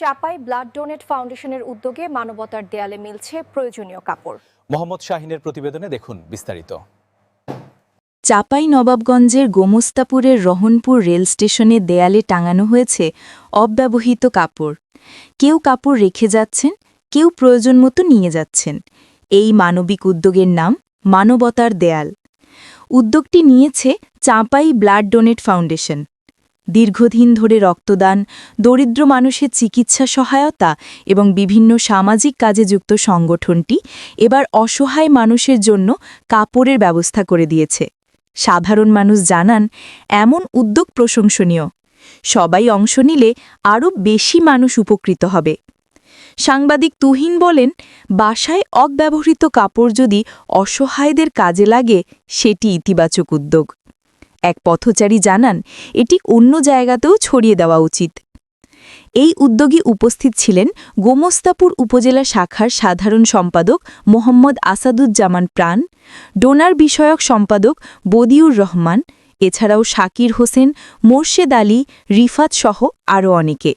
চাপাই blood donate ফাউন্ডেশনের উদ্যোগে মানবতার দেয়ালে মিলছে প্রয়োজনীয় কাপড়। মোহাম্মদ শাহিনের প্রতিবেদনে দেখুন বিস্তারিত। চাপাই নবাবগঞ্জের গোমস্তাপুরের রহনপুর রেল স্টেশনে দেয়ালে টাঙানো হয়েছে অব্যবহৃত কাপড়। কেউ কাপড় রেখে যাচ্ছেন কেউ প্রয়োজন মতো নিয়ে যাচ্ছেন। এই মানবিক উদ্যোগের নাম মানবতার দেয়াল। উদ্যোগটি নিয়েছে চাঁপাই ব্লাড ডোনেট ফাউন্ডেশন। দীর্ঘদিন ধরে রক্তদান, দরিদ্র মানুষের চিকিৎসা সহায়তা এবং বিভিন্ন সামাজিক কাজে যুক্ত সংগঠনটি এবার অসহায় মানুষের জন্য কাপড়ের ব্যবস্থা করে দিয়েছে। সাধারণ মানুষ জানান, এমন উদ্যোগ প্রশংসনীয়। সবাই অংশ নিলে আরও বেশি মানুষ উপকৃত হবে। সাংবাদিক তুহিন বলেন, বাসায় অব্যবহৃত কাপড় যদি অসহায়দের কাজে লাগে, সেটি ইতিবাচক উদ্যোগ। এক পথচারী জানান, এটি অন্য জায়গাতেও ছড়িয়ে দেওয়া উচিত। এই উদ্যোগে উপস্থিত ছিলেন গোমস্তাপুর উপজেলা শাখার সাধারণ সম্পাদক মোহাম্মদ আসাদুজ্জামান প্রাণ, ডোনার বিষয়ক সম্পাদক বদিউর রহমান, এছাড়াও শাকির হোসেন, মোর্শেদ আলী, রিফাত সহ আরও অনেকে।